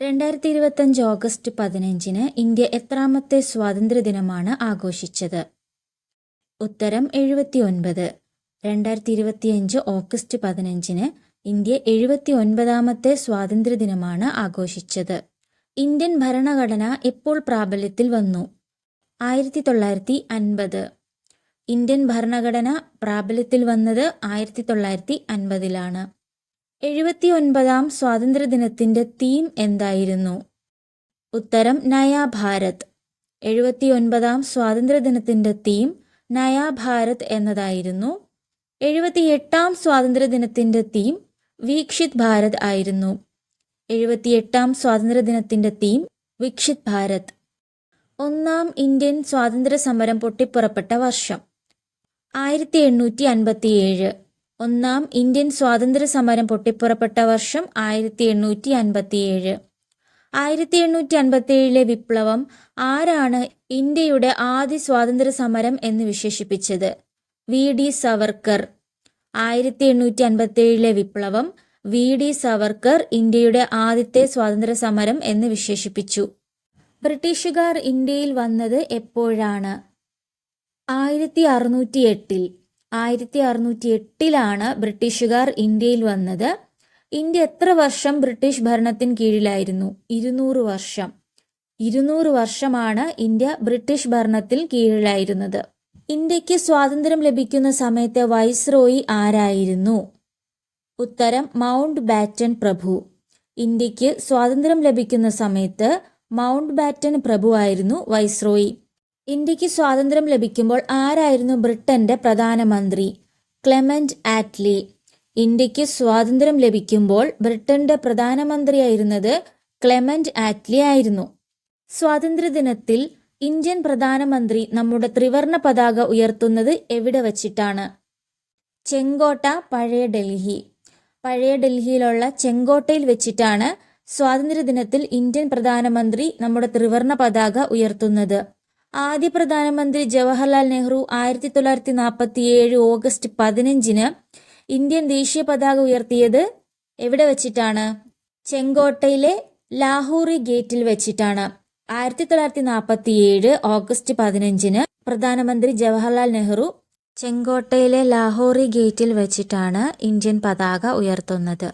രണ്ടായിരത്തി ഇരുപത്തഞ്ച് ഓഗസ്റ്റ് പതിനഞ്ചിന് ഇന്ത്യ എത്രാമത്തെ സ്വാതന്ത്ര്യദിനമാണ് ആഘോഷിച്ചത്? ഉത്തരം എഴുപത്തി ഒൻപത് രണ്ടായിരത്തി ഇരുപത്തിയഞ്ച് ഓഗസ്റ്റ് പതിനഞ്ചിന് ഇന്ത്യ എഴുപത്തി ഒൻപതാമത്തെ സ്വാതന്ത്ര്യദിനമാണ് ആഘോഷിച്ചത്. ഇന്ത്യൻ ഭരണഘടന എപ്പോൾ പ്രാബല്യത്തിൽ വന്നു. ആയിരത്തി തൊള്ളായിരത്തി അൻപത് ഇന്ത്യൻ ഭരണഘടന പ്രാബല്യത്തിൽ വന്നത് ആയിരത്തി തൊള്ളായിരത്തി അൻപതിലാണ് എഴുപത്തി ഒൻപതാം സ്വാതന്ത്ര്യദിനത്തിന്റെ തീം എന്തായിരുന്നു? ഉത്തരം നയാ ഭാരത്. എഴുപത്തി ഒൻപതാം സ്വാതന്ത്ര്യദിനത്തിന്റെ തീം നയാ ഭാരത് എന്നതായിരുന്നു. എഴുപത്തിയെട്ടാം സ്വാതന്ത്ര്യദിനത്തിന്റെ തീം വീക്ഷിത് ഭാരത് ആയിരുന്നു. എഴുപത്തിയെട്ടാം സ്വാതന്ത്ര്യദിനത്തിന്റെ തീം വിക്ഷിത് ഭാരത്. ഒന്നാം ഇന്ത്യൻ സ്വാതന്ത്ര്യ സമരം പൊട്ടിപ്പുറപ്പെട്ട വർഷം. ആയിരത്തി എണ്ണൂറ്റി അൻപത്തിയേഴ് ഒന്നാം ഇന്ത്യൻ സ്വാതന്ത്ര്യ സമരം പൊട്ടിപ്പുറപ്പെട്ട വർഷം ആയിരത്തി എണ്ണൂറ്റി അൻപത്തിയേഴ് ആയിരത്തി എണ്ണൂറ്റി അൻപത്തിയേഴിലെ വിപ്ലവം ആരാണ് ഇന്ത്യയുടെ ആദ്യ സ്വാതന്ത്ര്യ സമരം എന്ന് വിശേഷിപ്പിച്ചത്? വി. ഡി. സവർക്കർ. ആയിരത്തി എണ്ണൂറ്റി അൻപത്തിയേഴിലെ വിപ്ലവം വി. ഡി. സവർക്കർ ഇന്ത്യയുടെ ആദ്യത്തെ സ്വാതന്ത്ര്യ സമരം എന്ന് വിശേഷിപ്പിച്ചു. ബ്രിട്ടീഷുകാർ ഇന്ത്യയിൽ വന്നത് എപ്പോഴാണ്? ആയിരത്തി അറുന്നൂറ്റി എട്ടിൽ ആയിരത്തി അറുന്നൂറ്റി എട്ടിലാണ് ബ്രിട്ടീഷുകാർ ഇന്ത്യയിൽ വന്നത്. ഇന്ത്യ എത്ര വർഷം ബ്രിട്ടീഷ് ഭരണത്തിന് കീഴിലായിരുന്നു? ഇരുന്നൂറ് വർഷം. ഇരുന്നൂറ് വർഷമാണ് ഇന്ത്യ ബ്രിട്ടീഷ് ഭരണത്തിൽ കീഴിലായിരുന്നത്. ഇന്ത്യയ്ക്ക് സ്വാതന്ത്ര്യം ലഭിക്കുന്ന സമയത്തെ വൈസ്രോയി ആരായിരുന്നു? ഉത്തരം മൗണ്ട് ബാറ്റൻ പ്രഭു. ഇന്ത്യയ്ക്ക് സ്വാതന്ത്ര്യം ലഭിക്കുന്ന സമയത്ത് മൗണ്ട് ബാറ്റൻ പ്രഭു ആയിരുന്നു വൈസ്രോയി. ഇന്ത്യയ്ക്ക് സ്വാതന്ത്ര്യം ലഭിക്കുമ്പോൾ ആരായിരുന്നു ബ്രിട്ടന്റെ പ്രധാനമന്ത്രി? Clement Attlee. ഇന്ത്യയ്ക്ക് സ്വാതന്ത്ര്യം ലഭിക്കുമ്പോൾ ബ്രിട്ടന്റെ പ്രധാനമന്ത്രിയായിരുന്നത് ക്ലെമന്റ് ആറ്റ്ലി ആയിരുന്നു. സ്വാതന്ത്ര്യദിനത്തിൽ ഇന്ത്യൻ പ്രധാനമന്ത്രി നമ്മുടെ ത്രിവർണ പതാക ഉയർത്തുന്നത് എവിടെ വച്ചിട്ടാണ്? ചെങ്കോട്ട പഴയ ഡൽഹി. പഴയ ഡൽഹിയിലുള്ള ചെങ്കോട്ടയിൽ വെച്ചിട്ടാണ് സ്വാതന്ത്ര്യദിനത്തിൽ ഇന്ത്യൻ പ്രധാനമന്ത്രി നമ്മുടെ ത്രിവർണ പതാക ഉയർത്തുന്നത്. ആദ്യ പ്രധാനമന്ത്രി ജവഹർലാൽ നെഹ്റു ആയിരത്തി തൊള്ളായിരത്തി നാൽപ്പത്തി ഏഴ് ഓഗസ്റ്റ് പതിനഞ്ചിന് ഇന്ത്യൻ ദേശീയ പതാക ഉയർത്തിയത് എവിടെ വച്ചിട്ടാണ്? ചെങ്കോട്ടയിലെ ലാഹോറി ഗേറ്റിൽ വെച്ചിട്ടാണ്. ആയിരത്തി തൊള്ളായിരത്തി നാൽപ്പത്തി ഏഴ് ഓഗസ്റ്റ് പതിനഞ്ചിന് പ്രധാനമന്ത്രി ജവഹർലാൽ നെഹ്റു ചെങ്കോട്ടയിലെ ലാഹോറി ഗേറ്റിൽ വെച്ചിട്ടാണ് ഇന്ത്യൻ പതാക ഉയർത്തുന്നത്.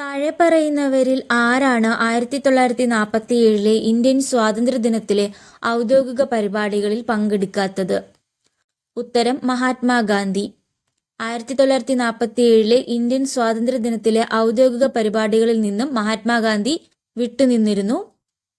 താഴെ പറയുന്നവരിൽ ആരാണ് ആയിരത്തി തൊള്ളായിരത്തി നാൽപ്പത്തി ഏഴിലെ ഇന്ത്യൻ സ്വാതന്ത്ര്യദിനത്തിലെ ഔദ്യോഗിക പരിപാടികളിൽ പങ്കെടുക്കാത്തത്? ഉത്തരം മഹാത്മാഗാന്ധി. ആയിരത്തി തൊള്ളായിരത്തി നാൽപ്പത്തി ഏഴിലെ ഇന്ത്യൻ സ്വാതന്ത്ര്യദിനത്തിലെ ഔദ്യോഗിക പരിപാടികളിൽ നിന്നും മഹാത്മാഗാന്ധി വിട്ടുനിന്നിരുന്നു.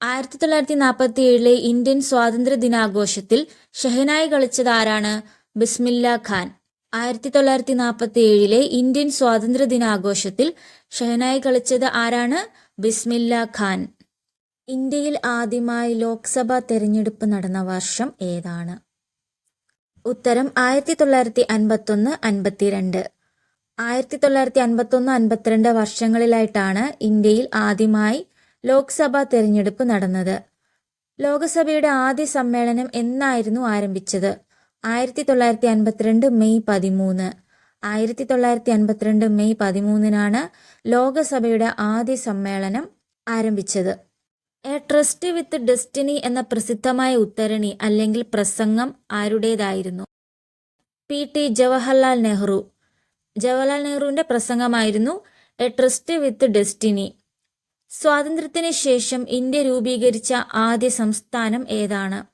ആയിരത്തി തൊള്ളായിരത്തി നാൽപ്പത്തി ഏഴിലെ ഇന്ത്യൻ സ്വാതന്ത്ര്യ ദിനാഘോഷത്തിൽ ഷെഹനായി കളിച്ചത് ആരാണ് ബിസ്മില്ല ഖാൻ. ആയിരത്തി തൊള്ളായിരത്തി നാൽപ്പത്തി ഏഴിലെ ഇന്ത്യൻ സ്വാതന്ത്ര്യ ദിനാഘോഷത്തിൽ ഷെഹനായി കളിച്ചത് ആരാണ്? ബിസ്മില്ല ഖാൻ. ഇന്ത്യയിൽ ആദ്യമായി ലോക്സഭാ തെരഞ്ഞെടുപ്പ് നടന്ന വർഷം ഏതാണ്? ഉത്തരം ആയിരത്തി തൊള്ളായിരത്തി അൻപത്തൊന്ന് അൻപത്തിരണ്ട്. ആയിരത്തി തൊള്ളായിരത്തി അൻപത്തൊന്ന് അൻപത്തിരണ്ട് വർഷങ്ങളിലായിട്ടാണ് ഇന്ത്യയിൽ ആദ്യമായി ലോക്സഭാ തെരഞ്ഞെടുപ്പ് നടന്നത്. ലോകസഭയുടെ ആദ്യ സമ്മേളനം എന്നായിരുന്നു ആരംഭിച്ചത്? ആയിരത്തി തൊള്ളായിരത്തി അൻപത്തിരണ്ട് മെയ് പതിമൂന്ന്. ആയിരത്തി തൊള്ളായിരത്തി അൻപത്തിരണ്ട് മെയ് പതിമൂന്നിനാണ് ലോകസഭയുടെ ആദ്യ സമ്മേളനം ആരംഭിച്ചത്. എ ട്രസ്റ്റ് വിത്ത് ഡെസ്റ്റിനി എന്ന പ്രസിദ്ധമായ ഉത്തരണി അല്ലെങ്കിൽ പ്രസംഗം ആരുടേതായിരുന്നു? P T Jawaharlal Nehru. Jawaharlal നെഹ്റുവിന്റെ പ്രസംഗമായിരുന്നു എ ട്രസ്റ്റ് വിത്ത് ഡെസ്റ്റിനി. സ്വാതന്ത്ര്യത്തിന് ശേഷം ഇന്ത്യ രൂപീകരിച്ച ആദ്യ സംസ്ഥാനം ഏതാണ്?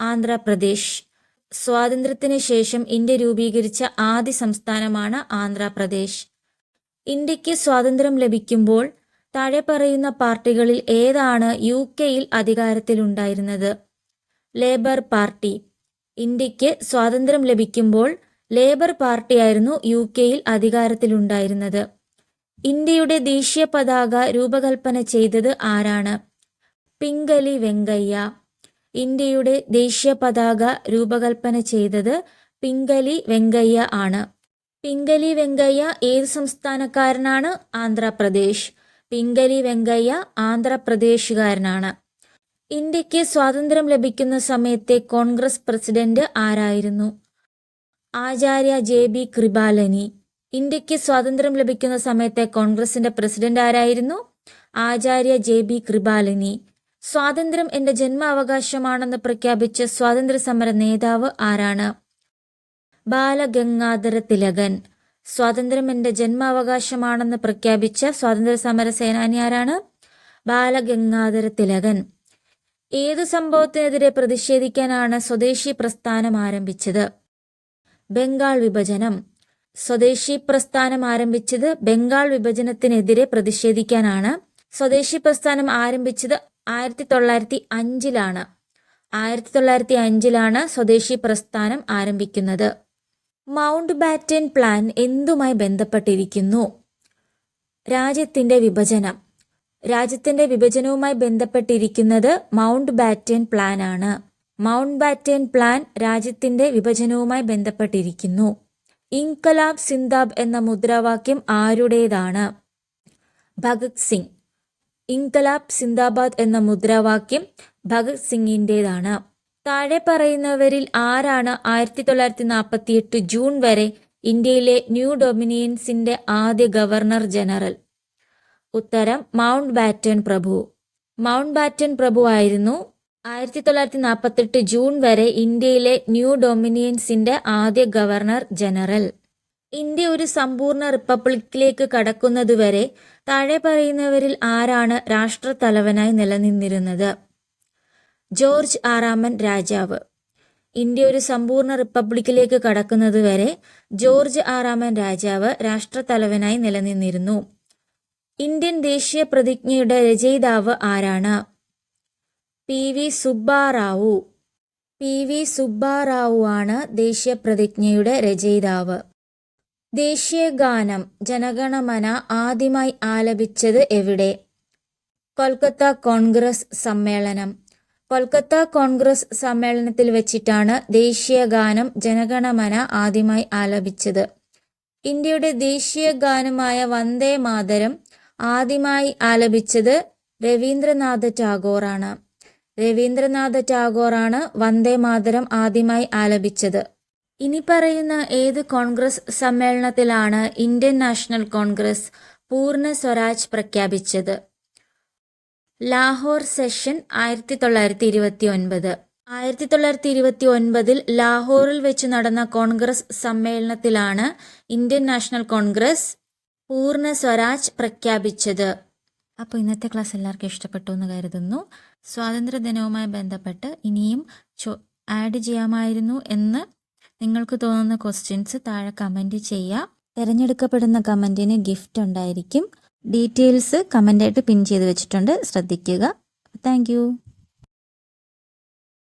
ആന്ധ്രാപ്രദേശ്. സ്വാതന്ത്ര്യത്തിന് ശേഷം ഇന്ത്യ രൂപീകരിച്ച ആദ്യ സംസ്ഥാനമാണ് ആന്ധ്രാപ്രദേശ്. ഇന്ത്യയ്ക്ക് സ്വാതന്ത്ര്യം ലഭിക്കുമ്പോൾ താഴെ പറയുന്ന പാർട്ടികളിൽ ഏതാണ് യു കെയിൽ അധികാരത്തിലുണ്ടായിരുന്നത്? Labour party. ഇന്ത്യയ്ക്ക് സ്വാതന്ത്ര്യം ലഭിക്കുമ്പോൾ ലേബർ പാർട്ടിയായിരുന്നു യു കെയിൽ അധികാരത്തിലുണ്ടായിരുന്നത്. ഇന്ത്യയുടെ ദേശീയ പതാക രൂപകൽപ്പന ചെയ്തത് ആരാണ്? പിങ്കലി വെങ്കയ്യ. ഇന്ത്യയുടെ ദേശീയ പതാക രൂപകൽപ്പന ചെയ്തത് പിംഗലി വെങ്കയ്യ ആണ്. പിംഗലി വെങ്കയ്യ ഏത് സംസ്ഥാനക്കാരനാണ്? ആന്ധ്രാപ്രദേശ്. പിംഗലി വെങ്കയ്യ ആന്ധ്രാപ്രദേശുകാരനാണ്. ഇന്ത്യയ്ക്ക് സ്വാതന്ത്ര്യം ലഭിക്കുന്ന സമയത്തെ കോൺഗ്രസ് പ്രസിഡന്റ് ആരായിരുന്നു? Acharya J B Kripalani. ഇന്ത്യയ്ക്ക് സ്വാതന്ത്ര്യം ലഭിക്കുന്ന സമയത്തെ കോൺഗ്രസിന്റെ പ്രസിഡന്റ് ആരായിരുന്നു? Acharya J B Kripalani. സ്വാതന്ത്ര്യം എന്റെ ജന്മാവകാശമാണെന്ന് പ്രഖ്യാപിച്ച സ്വാതന്ത്ര്യ സമര നേതാവ് ആരാണ്? ബാലഗംഗാധര തിലകൻ സ്വാതന്ത്ര്യം എന്റെ ജന്മാവകാശമാണെന്ന് പ്രഖ്യാപിച്ച സ്വാതന്ത്ര്യ സമര സേനാനി ആരാണ്? ബാലഗംഗാധര തിലകൻ ഏതു സംഭവത്തിനെതിരെ പ്രതിഷേധിക്കാനാണ് സ്വദേശി പ്രസ്ഥാനം ആരംഭിച്ചത്? ബംഗാൾ വിഭജനം. സ്വദേശി പ്രസ്ഥാനം ആരംഭിച്ചത് ബംഗാൾ വിഭജനത്തിനെതിരെ പ്രതിഷേധിക്കാനാണ്. സ്വദേശി പ്രസ്ഥാനം ആരംഭിച്ചത് ആയിരത്തി തൊള്ളായിരത്തി അഞ്ചിലാണ് ആയിരത്തി തൊള്ളായിരത്തി അഞ്ചിലാണ് സ്വദേശി പ്രസ്ഥാനം ആരംഭിക്കുന്നത്. മൗണ്ട് ബാറ്റൻ പ്ലാൻ എന്തുമായി ബന്ധപ്പെട്ടിരിക്കുന്നു? രാജ്യത്തിന്റെ വിഭജനം. രാജ്യത്തിന്റെ വിഭജനവുമായി ബന്ധപ്പെട്ടിരിക്കുന്നത് മൗണ്ട് ബാറ്റൻ പ്ലാൻ ആണ്. മൗണ്ട് ബാറ്റൻ പ്ലാൻ രാജ്യത്തിന്റെ വിഭജനവുമായി ബന്ധപ്പെട്ടിരിക്കുന്നു. ഇൻകലാബ് സിന്ദാബ് എന്ന മുദ്രാവാക്യം ആരുടേതാണ്? ഭഗത് സിംഗ്. ഇൻകലാബ് സിന്ദാബാദ് എന്ന മുദ്രാവാക്യം ഭഗത് സിംഗിന്റെതാണ് താഴെ പറയുന്നവരിൽ ആരാണ് ആയിരത്തി തൊള്ളായിരത്തി നാൽപ്പത്തി എട്ട് ജൂൺ വരെ ഇന്ത്യയിലെ ന്യൂ ഡൊമിനിയൻസിന്റെ ആദ്യ ഗവർണർ ജനറൽ? ഉത്തരം മൗണ്ട് ബാറ്റൺ പ്രഭു. മൗണ്ട് ബാറ്റൺ പ്രഭു ആയിരുന്നു ആയിരത്തി തൊള്ളായിരത്തി നാൽപ്പത്തെട്ട് ജൂൺ വരെ ഇന്ത്യയിലെ ന്യൂ ഡൊമിനിയൻസിന്റെ ആദ്യ ഗവർണർ ജനറൽ. ഇന്ത്യ ഒരു സമ്പൂർണ റിപ്പബ്ലിക്കിലേക്ക് കടക്കുന്നതുവരെ താഴെ പറയുന്നവരിൽ ആരാണ് രാഷ്ട്രത്തലവനായി നിലനിന്നിരുന്നത്? ജോർജ് ആറാമൻ രാജാവ്. ഇന്ത്യ ഒരു സമ്പൂർണ റിപ്പബ്ലിക്കിലേക്ക് കടക്കുന്നതുവരെ ജോർജ് ആറാമൻ രാജാവ് രാഷ്ട്രത്തലവനായി നിലനിന്നിരുന്നു. ഇന്ത്യൻ ദേശീയ പ്രതിജ്ഞയുടെ രചയിതാവ് ആരാണ്? P. V. Subbarao. P. V. Subbarao ആണ് ദേശീയ പ്രതിജ്ഞയുടെ രചയിതാവ്. ദേശീയ ഗാനം ജനഗണമന ആദ്യമായി ആലപിച്ചത് എവിടെ? കൊൽക്കത്ത കോൺഗ്രസ് സമ്മേളനം. കൊൽക്കത്ത കോൺഗ്രസ് സമ്മേളനത്തിൽ വെച്ചിട്ടാണ് ദേശീയ ഗാനം ജനഗണമന ആദ്യമായി ആലപിച്ചത്. ഇന്ത്യയുടെ ദേശീയ ഗാനമായ വന്ദേ മാതരം ആദ്യമായി ആലപിച്ചത് രവീന്ദ്രനാഥ ടാഗോറാണ്. രവീന്ദ്രനാഥ ടാഗോറാണ് വന്ദേ മാതരം ആദ്യമായി ആലപിച്ചത്. ഇനി പറയുന്ന ഏത് കോൺഗ്രസ് സമ്മേളനത്തിലാണ് ഇന്ത്യൻ നാഷണൽ കോൺഗ്രസ് പൂർണ സ്വരാജ് പ്രഖ്യാപിച്ചത്? ലാഹോർ സെഷൻ ആയിരത്തി തൊള്ളായിരത്തി ഇരുപത്തി ഒൻപത് ആയിരത്തി തൊള്ളായിരത്തി ഇരുപത്തി ഒൻപതിൽ ലാഹോറിൽ വെച്ച് നടന്ന കോൺഗ്രസ് സമ്മേളനത്തിലാണ് ഇന്ത്യൻ നാഷണൽ കോൺഗ്രസ് പൂർണ സ്വരാജ് പ്രഖ്യാപിച്ചത്. അപ്പോൾ ഇന്നത്തെ ക്ലാസ് എല്ലാവർക്കും ഇഷ്ടപ്പെട്ടു എന്ന് കരുതുന്നു. സ്വാതന്ത്ര്യ ദിനവുമായി ബന്ധപ്പെട്ട് ഇനിയും ആഡ് ചെയ്യാമായിരുന്നു എന്ന് നിങ്ങൾക്ക് തോന്നുന്ന ക്വസ്റ്റ്യൻസ് താഴെ കമന്റ് ചെയ്യുക തിരഞ്ഞെടുക്കപ്പെടുന്ന കമന്റിന് ഗിഫ്റ്റ് ഉണ്ടായിരിക്കും. ഡീറ്റെയിൽസ് കമന്റായിട്ട് പിൻ ചെയ്ത് വെച്ചിട്ടുണ്ട്. ശ്രദ്ധിക്കുക. താങ്ക്